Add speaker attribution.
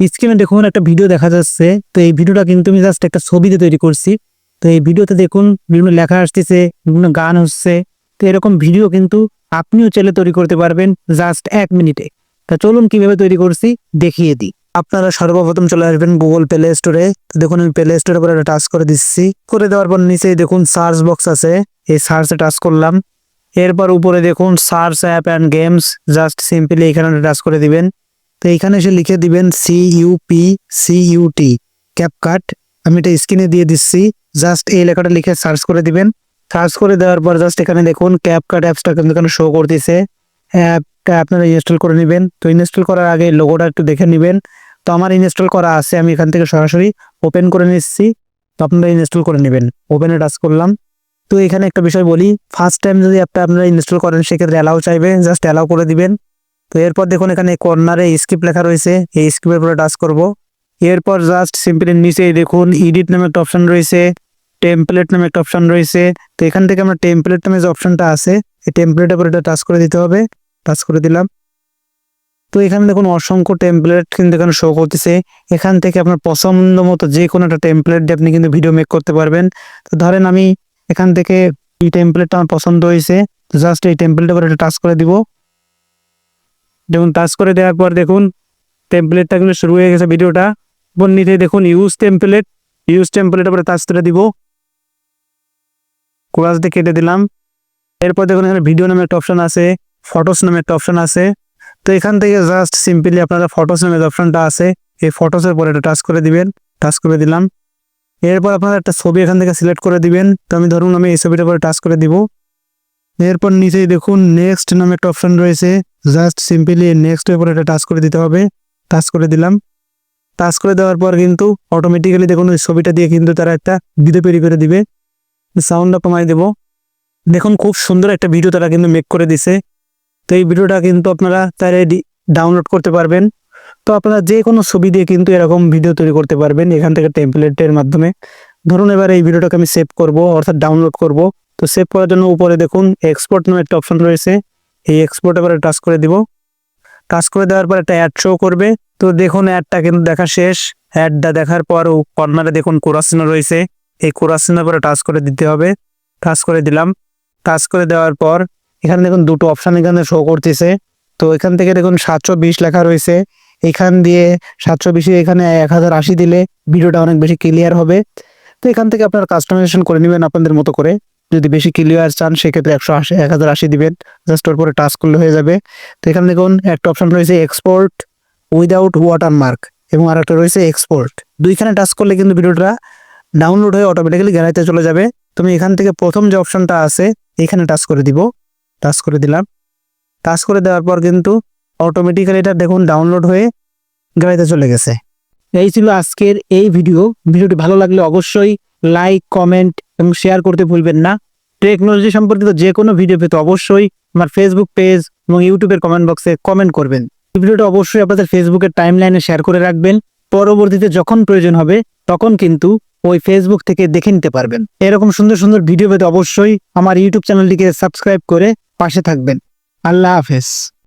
Speaker 1: স্ক্রিনে দেখুন একটা ভিডিও দেখা যাচ্ছে। তো এই ভিডিওটা কিন্তু আমি জাস্ট একটা ছবিতে তৈরি করছি। তো এই ভিডিওতে দেখুন বিভিন্ন লেখা আসতেছে, বিভিন্ন গান হচ্ছে। তো এরকম ভিডিও কিন্তু আপনিও চাইলে তৈরি করতে পারবেন জাস্ট এক মিনিটে। তা চলুন কীভাবে তৈরি করছি, দেখিয়ে দিই। আপনারা সর্বপ্রথম চলে আসবেন গুগল প্লে স্টোরে দেখুন আমি প্লে স্টোরে করে টাচ করে দিচ্ছি। করে দেওয়ার পর নিচে দেখুন সার্চ বক্স আছে। এই সার্চে টাচ করলাম। এরপর উপরে দেখুন search app and games just simply এখানে টাচ করে দিবেন। তো এখানে এসে লিখে দিবেন C UP C UT CapCut আমি এটা স্ক্রিনে দিয়ে দিচ্ছি। জাস্ট এই লেখাটা লিখে সার্চ করে দিবেন। সার্চ করে দেওয়ার পর জাস্ট এখানে দেখুন ক্যাপকাট অ্যাপসটা কিন্তু এখানে শো করতেছে। অ্যাপটা আপনারা ইনস্টল করে নেবেন। তো ইনস্টল করার আগে লোগোটা একটু দেখে নেবেন। তো আমার ইনস্টল করা আছে, আমি এখান থেকে সরাসরি ওপেন করে নিচ্ছি। তো আপনারা ইনস্টল করে নেবেন। ওপেনে টাচ করলাম। তো এখানে একটা বিষয় বলি ফার্স্ট টাইম যদি অ্যাপটা আপনারা ইনস্টল করেন, সেক্ষেত্রে অ্যালাউ চাইবে জাস্ট অ্যালাউ করে দিবেন। তো এরপর দেখুন এখানে কর্নারে স্ক্রিপ্ট লেখা রয়েছে। এই স্ক্রিপ্টের উপরে টাচ করব। এরপর জাস্ট সিম্পলি নিচেই দেখুন এডিট নামে একটা অপশন রয়েছে টেমপ্লেট নামে একটা অপশন রয়েছে। তো এখান থেকে আমরা টেমপ্লেট নামে যে অপশনটা আছে, এই টেমপ্লেটের উপরে এটা টাচ করে দিতে হবে। টাচ করে দিলাম। তো এখানে দেখুন অসংখ্য টেমপ্লেট কিন্তু এখানে শো করতেছে। এখান থেকে আপনার পছন্দ মতো যে কোনো একটা টেমপ্লেট দিয়ে আপনি কিন্তু ভিডিও মেক করতে পারবেন। তো ধরেন আমি এখান থেকে এই টেমপ্লেটটা আমার পছন্দ হয়েছে জাস্ট এই টেমপ্লেটের উপরে টাচ করে দিব। দেখুন টাচ করে দেওয়ার পর দেখুন টেমপ্লেটটা কিন্তু শুরু হয়ে গেছে ভিডিওটা। এবং নিচে দেখুন ইউজ টেমপ্লেট ইউজ টেমপ্লেটের উপরে টাচ করে দিব। দিয়ে কেটে দিলাম। এরপর দেখুন, এখানে ভিডিও নামে একটা অপশান আছে ফটোস নামে একটা অপশান আছে। তো এখান থেকে জাস্ট সিম্পলি আপনারা ফটোস নামে অপশনটা আছে, এই ফটোসের পরে এটা টাচ করে দিবেন টাচ করে দিলাম। এরপর আপনারা একটা ছবি এখান থেকে সিলেক্ট করে দিবেন। তো আমি ধরুন, আমি এই ছবিটার পরে টাচ করে দিব। এরপর নিচেই দেখুন নেক্সট নামে একটা অপশন রয়েছে। জাস্ট সিম্পলি নেক্সট উপরে এটা টাচ করে দিতে হবে। টাচ করে দিলাম। টাচ করে দেওয়ার পর কিন্তু অটোমেটিক্যালি দেখুন, ওই ছবিটা দিয়ে কিন্তু তারা একটা ভিডিও তৈরি করে দিবে। সাউন্ডটা কমাই দেব। দেখুন, খুব সুন্দর একটা ভিডিও তারা কিন্তু মেক করে দিছে। তো এই ভিডিওটা কিন্তু আপনারা তারা ডাউনলোড করতে পারবেন। তো আপনারা যে কোনো ছবি দিয়ে কিন্তু এরকম ভিডিও তৈরি করতে পারবেন এখান থেকে টেমপ্লেটের মাধ্যমে। ধরুন, এবার এই ভিডিওটাকে আমি সেভ করব, অর্থাৎ ডাউনলোড করব। তো সেভ করার জন্য উপরে দেখুন এক্সপোর্ট নামে একটা অপশন রয়েছে। এই এক্সপোর্ট এবারে টাচ করে দিব। টাচ করে দেওয়ার পর একটা অ্যাড শো করবে। তো দেখুন অ্যাডটা কিন্তু দেখা শেষ। অ্যাডটা দেখার পর কর্নারে দেখুন কোরাসিনো রয়েছে। এই কোরাসিনোর পরে টাচ করে দিতে হবে। টাচ করে দিলাম। টাচ করে দেওয়ার পর এখানে দেখুন দুটো অপশান এখানে শো করতেছে। তো এখান থেকে দেখুন সাতশো বিশ লেখা রয়েছে। এখান দিয়ে সাতশো বিশে এখানে এক হাজার আশি দিলে ভিডিওটা অনেক বেশি ক্লিয়ার হবে। তো এখান থেকে আপনারা কাস্টমাইজেশন করে নেবেন আপনাদের মতো করে। যদি বেশি ক্লিয়ার চান, সেক্ষেত্রে একশো আশি, এক হাজার আশি দিবেন। জাস্ট ওর পরে টাচ করলে হয়ে যাবে। তো এখানে দেখুন, একটা অপশন রয়েছে এক্সপোর্ট উইদাউট ওয়াটার মার্ক এবং আর একটা রয়েছে এক্সপোর্ট দুইখানে টাচ করলে কিন্তু ভিডিওটা ডাউনলোড হয়ে অটোমেটিক্যালি গ্যালারিতে চলে যাবে। তুমি এখান থেকে প্রথম যে অপশনটা আছে, এখানে টাচ করে দিব। টাচ করে দিলাম। টাচ করে দেওয়ার পর কিন্তু অটোমেটিক্যালি এটা দেখুন ডাউনলোড হয়ে গ্যালারিতে চলে গেছে। এই ছিল আজকের এই ভিডিও ভিডিওটি ভালো লাগলে অবশ্যই লাইক কমেন্ট এবং শেয়ার করতে ভুলবেন না। টেকনোলজি সম্পর্কিত যে কোনো ভিডিও পেতে অবশ্যই আমার ফেসবুক পেজ এবং ইউটিউবের কমেন্ট বক্সে কমেন্ট করবেন। ভিডিওটা অবশ্যই আপনাদের ফেসবুকের টাইম লাইনে শেয়ার করে রাখবেন। পরবর্তীতে যখন প্রয়োজন হবে, তখন কিন্তু ওই ফেসবুক থেকে দেখে নিতে পারবেন। এরকম সুন্দর সুন্দর ভিডিও পেতে অবশ্যই আমার ইউটিউব চ্যানেলটিকে সাবস্ক্রাইব করে পাশে থাকবেন। আল্লাহ হাফেজ।